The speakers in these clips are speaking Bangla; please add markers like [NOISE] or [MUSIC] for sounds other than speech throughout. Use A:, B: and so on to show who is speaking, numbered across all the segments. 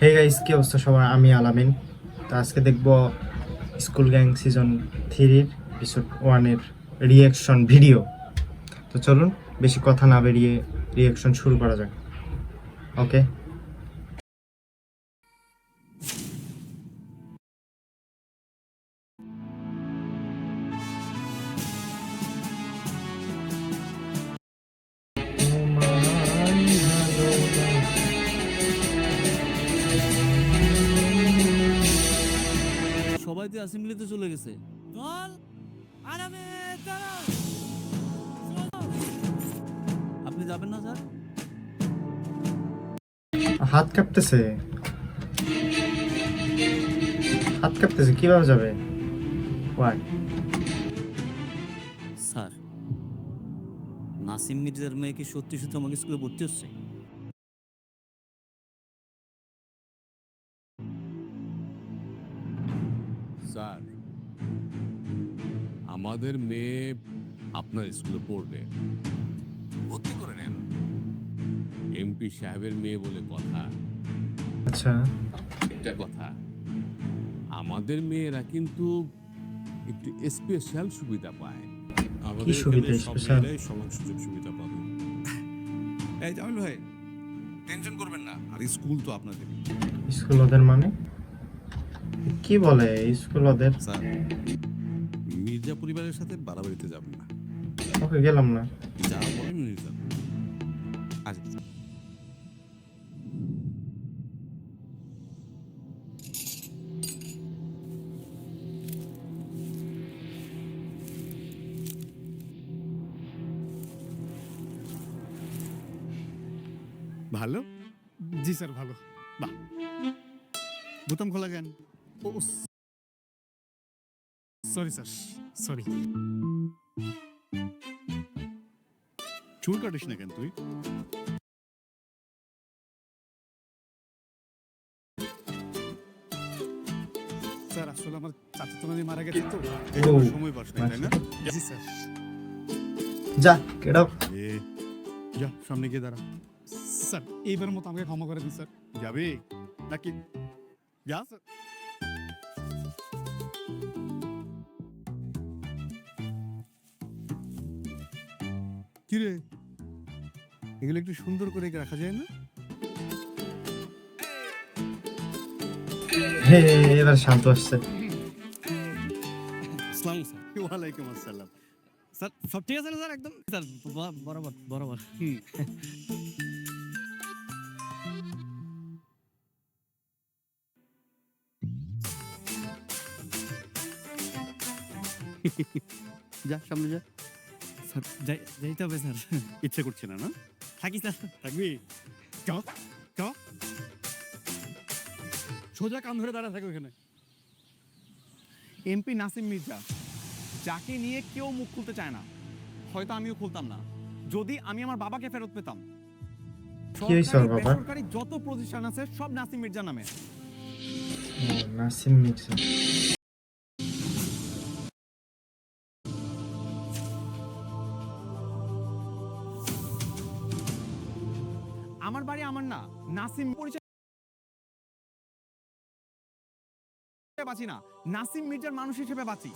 A: হে গাইস কি অবস্থা সবার? আমি আলামিন। তো আজকে দেখব স্কুল গ্যাং সিজন থ্রির এপিসোড ওয়ানের রিয়াকশন ভিডিও তো চলুন, বেশি কথা না বেরিয়ে রিয়াকশন শুরু করা যাক। ওকে
B: সবাই তো অ্যাসেম্বলিতে চলে গেছে।
C: চল আরামে
B: আপনি যাবেন না স্যার?
A: হাত কাঁপতেছে। হাত কাঁপতেছে কীভাবে যাবে? ওয়াই
B: স্যার নাসিম মির্জার মেয়ে কি সত্যি সত্যি আমাকে স্কুলে ভর্তি হচ্ছে?
D: আমাদের মেয়ে আপনার স্কুলে পড়বে। ভর্তি করে নেন। এমপি সাহেবের মেয়ে বলে কথা।
A: আচ্ছা।
D: একটা কথা। আমাদের মেয়েরা কিন্তু একটু স্পেশাল সুবিধা পায়।
A: কি সুবিধা স্পেশাল
E: সমান সুযোগ সুবিধা পাবে। এই জামিল ভাই টেনশন করবেন না। আর স্কুল তো আপনাদের।
A: স্কুল ওদের মানে? কি বলে স্কুল ওদের?
E: স্যার। মির্জা পরিবারের সাথে বাড়াবাড়িতে যাবেন না।
A: ওকে গেলাম না।
E: যা বলেন মির্জা আচ্ছা।
F: ভালো? জি স্যার ভালো। বাহ। বোতাম খোলা কেন? ও সরি স্যার সরি চুল কাটিস না কেন তুই? স্যার আসলে আমার চাচা তো মারা গেছে তো। সময় পাস না তাই না? জি স্যার
A: যা কেডা
F: যা সামনে গিয়ে দাঁড়া। স্যার এইবার মতো আমাকে ক্ষমা করে দিন স্যার যাবে? নাকি? যা। স্যার কিরে? এগুলো একটু সুন্দর করে রাখা যায় না?
A: হে এবার শান্ত আসছে
F: স্যার ওয়ালাইকুম আসসালাম।
C: স্যার সব ঠিক আছে স্যার? একদম? স্যার বরাবর বরাবর। [LAUGHS]
F: যা সামনে যা।
C: স্যার যাই যাইতে হবে স্যার
F: ইচ্ছে করছে না না
C: থাকি স্যার
F: থাকবি চ চ সোজা কান ধরে দাঁড়া থাকে ওখানে এমপি নাসিম মির্জা যাকে নিয়ে কেউ মুখ খুলতে চায় না হয়তো আমিও খুলতাম না যদি আমি আমার বাবাকে ফেরত পেতাম সরকারি, বেসরকারি যত প্রতিষ্ঠান আছে সব নাসিম মির্জা নামে
A: নাসিম মির্জা
F: নাসিম পরিচয় বাঁচি না নাসিম মির্জার মানুষ হিসেবে বাঁচি।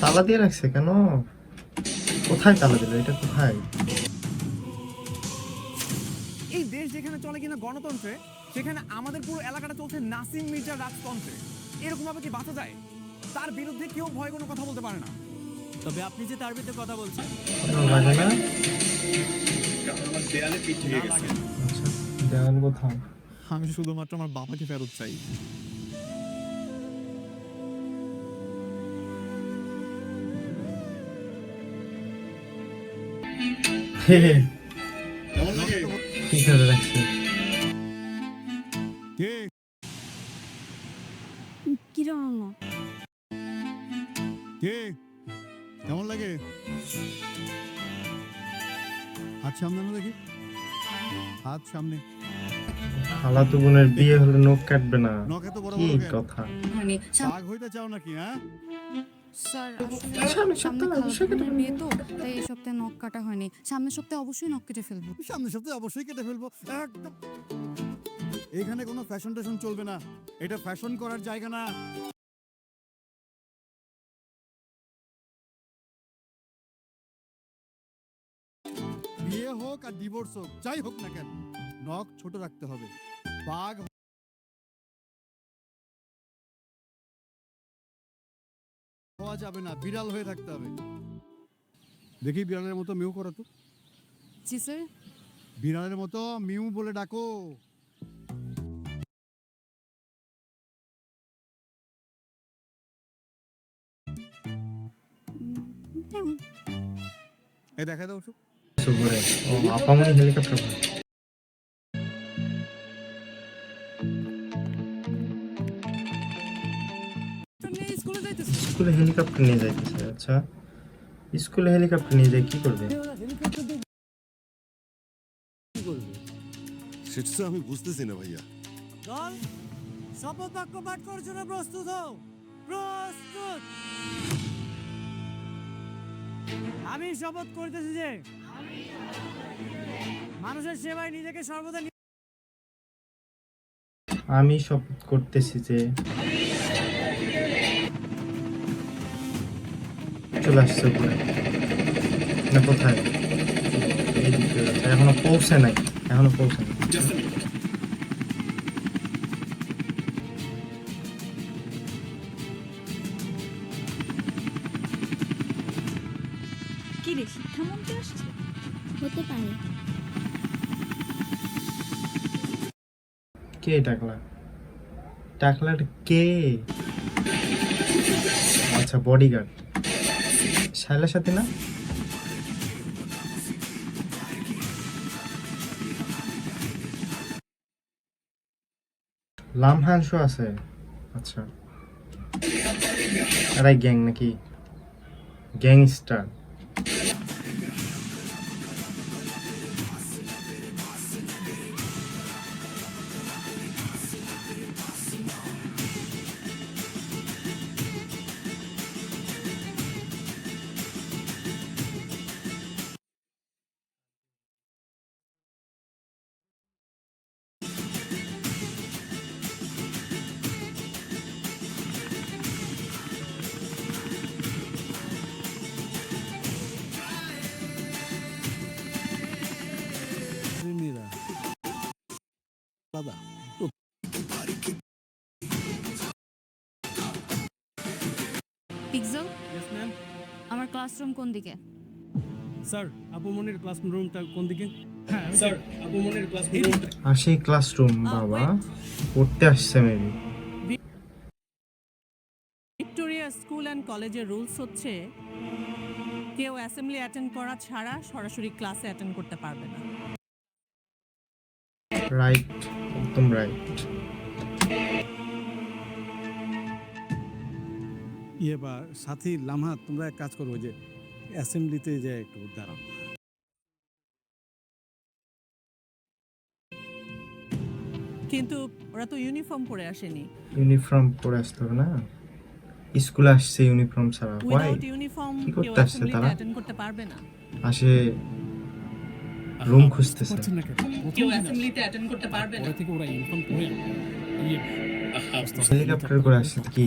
A: তালা দিয়ে রাখছে কেন? কোথায় তালা দিল? এটা কোথায়?
F: এই দেশ যেখানে চলে কিনা গণতন্ত্রে সেখানে আমাদের পুরো এলাকাটা চলছে নাসিম মির্জার রাজতন্ত্রে। এরকম ভাবে কি বাঁচা যায়? তার বিরুদ্ধে কেউ ভয় কোনো কথা বলতে পারে না।
B: তবে আপনি যে তার বিরুদ্ধে কথা বলছেন।
A: আচ্ছা দেওয়াল কোথাও?
F: আমি শুধুমাত্র আমার বাবাকে ফেরত চাই।
A: কি করে রাখছে।
G: কিরম?
F: কে? কেমন লাগে? হাত সামনে না দেখি। হাত সামনে।
A: খালাতো বোনের বিয়ে হলে নখ কাটবে না।
F: নখ এত বড়
A: কি
F: বড়
A: কথা?
G: মানে
F: হইতে চাও নাকি হ্যাঁ?
G: স্যার আসলে সামনে তো তাই এই সপ্তাহে নখ কাটা হয়নি। সামনের সপ্তাহে অবশ্যই নখ কেটে ফেলব।
H: সামনের সপ্তাহে অবশ্যই কেটে ফেলব। একদম। এখানে কোনো ফ্যাশন টেশন চলবে না। এটা ফ্যাশন করার জায়গা না। বিয়ে হোক আর ডিভোর্স হোক যাই হোক না কেন নখ ছোট রাখতে হবে। বাঘ হওয়া যাবে না বিড়াল হয়ে থাকতে হবে। দেখি বিড়ালের মতো মিউ করো তো।
G: জি স্যার।
H: বিড়ালের মতো মিউ বলে ডাকো। এই দেখা দাও ওসব
A: সুপুরে ও আপামনি হেলিকপ্টার
C: স্কুলে যাইতেছে
A: স্কুলে হেলিকপ্টার নিয়ে যাইতেছে আচ্ছা। স্কুলে হেলিকপ্টার নিয়ে যাই কি করবে?
I: সেটা আমি বুঝতেছি না ভাইয়া।
C: দল শপথ বাক্য পাঠ করার জন্য প্রস্তুত হও। প্রস্তুত। আমি শপথ করতেছি যে মানুষের সেবায় নিজেকে সর্বদা
A: আমি শপথ করতেছি যে চলে আসছে উপরে না কোথায়? এখনও পৌঁছে নাই এখনও পৌঁছে নাই।
J: কি রে শিক্ষামন্ত্রী আসছে? হতে পারে।
A: কে টাকলা? টাকলার কে? আচ্ছা বডিগার্ড শাইলার সাথে না? লামহাংস আছে। আচ্ছা। এরাই গ্যাং নাকি? গ্যাংস্টার।
C: দাদা
G: পিক্সেল
C: ইয়েস ম্যাম
G: আমার ক্লাসরুম কোন দিকে?
C: স্যার আপু মনির ক্লাসরুমটা কোন দিকে? হ্যাঁ স্যার আপু মনির ক্লাসরুম
A: আর সেই ক্লাসরুম বাবা পড়তে আসছে মেবি
K: ভিক্টোরিয়া স্কুল অ্যান্ড কলেজের রুলস হচ্ছে কেউ অ্যাসেম্বলি অ্যাটেন্ড করা ছাড়া সরাসরি ক্লাসে অ্যাটেন্ড করতে পারবে না।
A: রাইট একদম রাইট
C: ইয়ে বা সাথী লামহা তোমরা এক কাজ করো যে অ্যাসেম্বলিতে যে একটু দাঁড়াও।
K: কিন্তু ওরা তো ইউনিফর্ম পরে আসেনি।
A: ইউনিফর্ম পরে আসতে হবে না? স্কুলে আসছে ইউনিফর্ম ছাড়া। ওয়াই
K: ইউনিফর্ম
A: কি করতে আসছে তারা?
K: করতে পারবে না।
A: আসে রুম খুঁজতেছে।
K: কেউ অ্যাসেম্বলিতে অ্যাটেন্ড করতে পারবে না।
C: থেকে ওরা
A: হেলিকপ্টার করে আসছে কি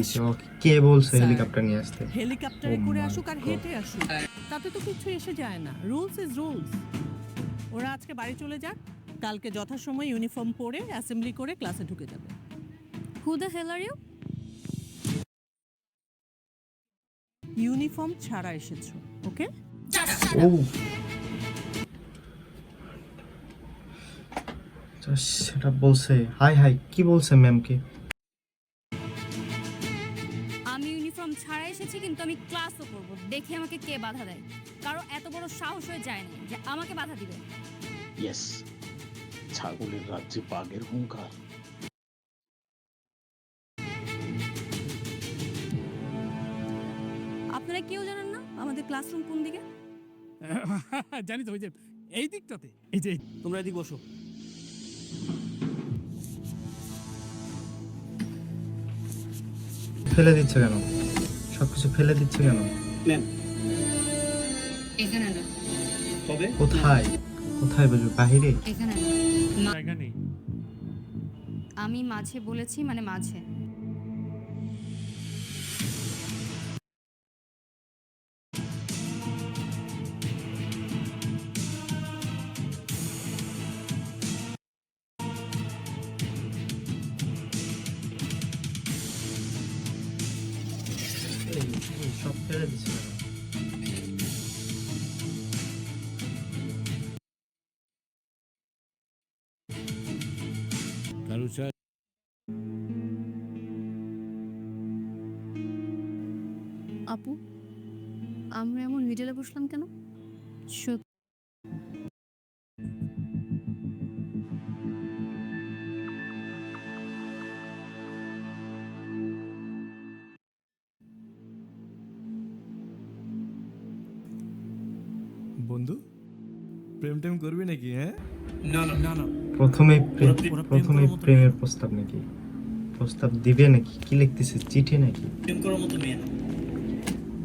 A: কে বলছে হেলিকপ্টার নিয়ে আসতে?
K: হেলিকপ্টারে
A: Oh
K: করে আসুক আর হেঁটে আসুক। তাতে তো কিছু এসে যায় না। রুলস ইজ রুলস ওরা আজকে বাড়ি চলে যাক। কালকে যথাসময় ইউনিফর্ম পরে অ্যাসেম্বলি করে ক্লাসে ঢুকে যাবে।
G: Who the hell are you
K: uniform ছাড়া এসেছ ওকে
A: ও সেটা বলছে। হাই হাই কি বলছে ম্যামকে?
G: আমি ইউনিফর্ম ছাড়া এসেছি কিন্তু আমি ক্লাসও করব। দেখে আমাকে কে বাধা দেয়। কারও এত বড় সাহস হয়ে যায় না যে আমাকে বাধা দিবে।
I: ইয়েস ছাগলের রাজ্যে বাঘের হুঙ্কার।
K: আপনারা কেউ জানেন না আমাদের ক্লাসরুম কোন দিকে? [LAUGHS]
C: জানি তো ওই যে এই দিকটাতে। এই যে
B: তোমরা এদিক বসো।
A: ফেলে দিচ্ছ কেন? সবকিছু ফেলে দিচ্ছ কেন?
G: এখানে না
A: কোথায়? কোথায় বুঝবে বাহিরে?
G: এখানে না
C: জায়গা নেই।
G: আমি মাঝে বলেছি মানে মাঝে।
A: ফেলে দিচ্ছে
G: আপু আমরা এমন মিডলে বসলাম কেন? সত্যি
C: বন্ধু? প্রেম টেম করবি নাকি হ্যাঁ?
B: না না না না।
A: প্রথমে প্রথমে প্রেমের প্রস্তাব নাকি? প্রস্তাব দিবে নাকি? কি লিখতেছে? চিঠি নাকি?
B: প্রেম করার মতো মেয়ে না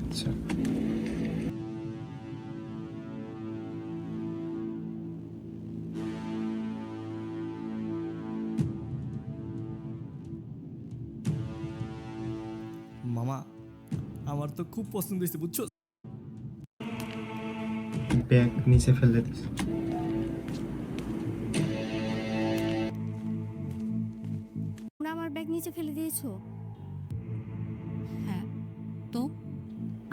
A: আচ্ছা।
C: মামা আমার তো খুব পছন্দ হয়েছে বুঝছ?
A: ব্যাগ নিচে ফেলে দিচ্ছে
G: তোমরা আমার ব্যাগ নিচে ফেলে দিয়েছ? হ্যাঁ। তো?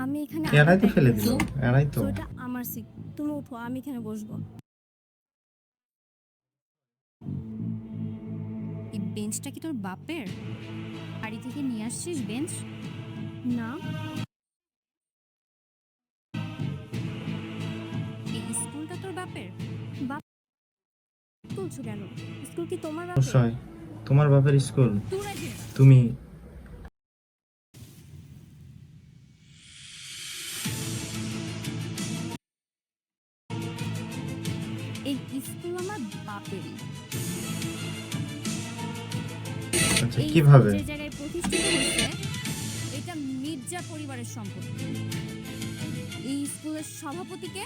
G: আমি এখানে
A: এরাই তো ফেলে দিল এরাই তো।
G: এটা আমার সিট তুমি উঠো আমি এখানে বসবো। এই বেঞ্চটা কি তোর বাপের? বাড়ি থেকে নিয়ে আসছিস বেঞ্চ না। কেন? স্কুল কি তোমার বাপের?
A: অবশ্যই তোমার বাপের স্কুল? তুমি?
G: এই স্কুল আমার বাপেরই।
A: আচ্ছা কীভাবে?
G: যে জায়গায় প্রতিষ্ঠিত হয়েছে এটা মির্জা পরিবারের সম্পত্তি। এই স্কুলের সভাপতিকে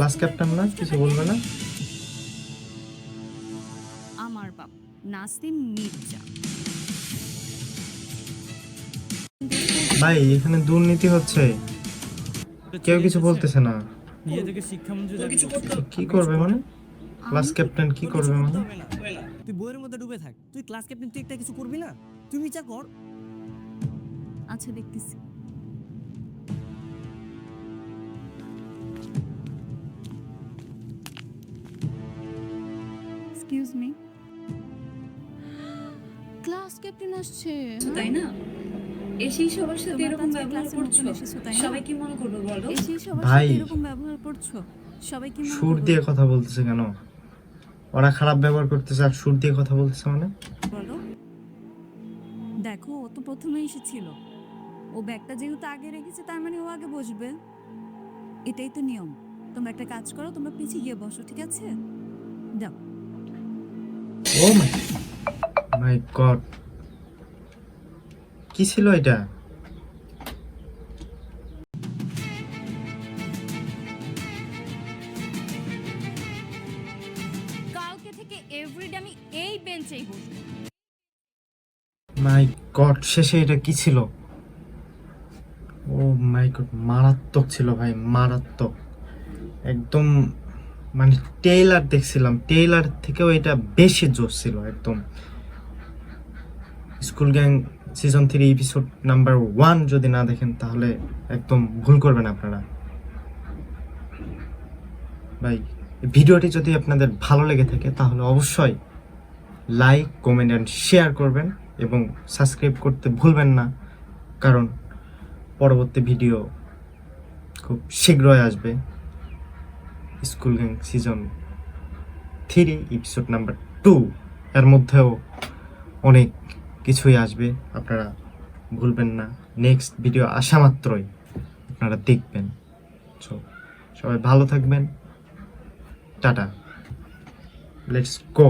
A: ক্লাস ক্যাপ্টেন না কিছু বলবে না?
G: আমার বাপ নাসিম মির্জা।
A: ভাই এখানে দুর্নীতি হচ্ছে। কেউ কিছু বলতেছে না।
B: নিজে থেকে শিক্ষামন্ত্রী কিছু
A: কি করবে মানে? ক্লাস ক্যাপ্টেন কি করবে মানে?
B: না। তুই বইয়ের মধ্যে ডুবে থাক। তুই ক্লাস ক্যাপ্টেন তুই একটা কিছু করবি না? তুমি যা কর।
G: আচ্ছা দেখতেছি। এক্সকিউজ মি ক্লাস ক্যাপ্টেন আসছে।
J: তাই না? এসেই সবার সাথে
G: তোমরা
J: এরকম ব্যবহার করছ।
G: তাই
J: সবাই কি মনে করবে বলো?
G: এসেই সবার সাথে এরকম ব্যবহার করছ। সবাই কি
A: সুর দিয়ে কথা বলতেছে কেন? ওরা খারাপ ব্যবহার করতেছে আর সুর দিয়ে কথা বলতেছে মানে?
G: বলো। দেখো ও তো এসেছিল। ও ব্যাগটা যেহেতু আগে রেখেছে তার মানে ও আগে বসবে। এটাই তো নিয়ম। তোমরা একটা কাজ করো তোমরা পিছিয়ে গিয়ে বসো ঠিক আছে? দাও
A: ও মাই মাই গড কি ছিল এটা?
G: কালকে থেকে এভরিডে আমি এই বেঞ্চেই বসবো।
A: মাই গড শেষে এটা কি ছিল? ও মাই গড মারাত্মক ছিল ভাই মারাত্মক। একদম মানে টেইলার দেখছিলাম। টেইলার থেকেও এটা বেশি জোর ছিল একদম। School gang season three episode number one যদি না দেখেন, তাহলে একদম ভুল করবেন আপনারা। ভাই, ভিডিওটি যদি আপনাদের ভালো লেগে থাকে, তাহলে অবশ্যই লাইক কমেন্ট অ্যান্ড শেয়ার করবেন এবং সাবস্ক্রাইব করতে ভুলবেন না, কারণ পরবর্তী ভিডিও খুব শীঘ্রই আসবে। School gang season three episode number two এর মধ্যেও অনেক কিছুই আসবে, আপনারা ভুলবেন না। নেক্সট ভিডিও আসা মাত্রই আপনারা দেখবেন। সো সবাই ভালো থাকবেন। টাটা। Let's go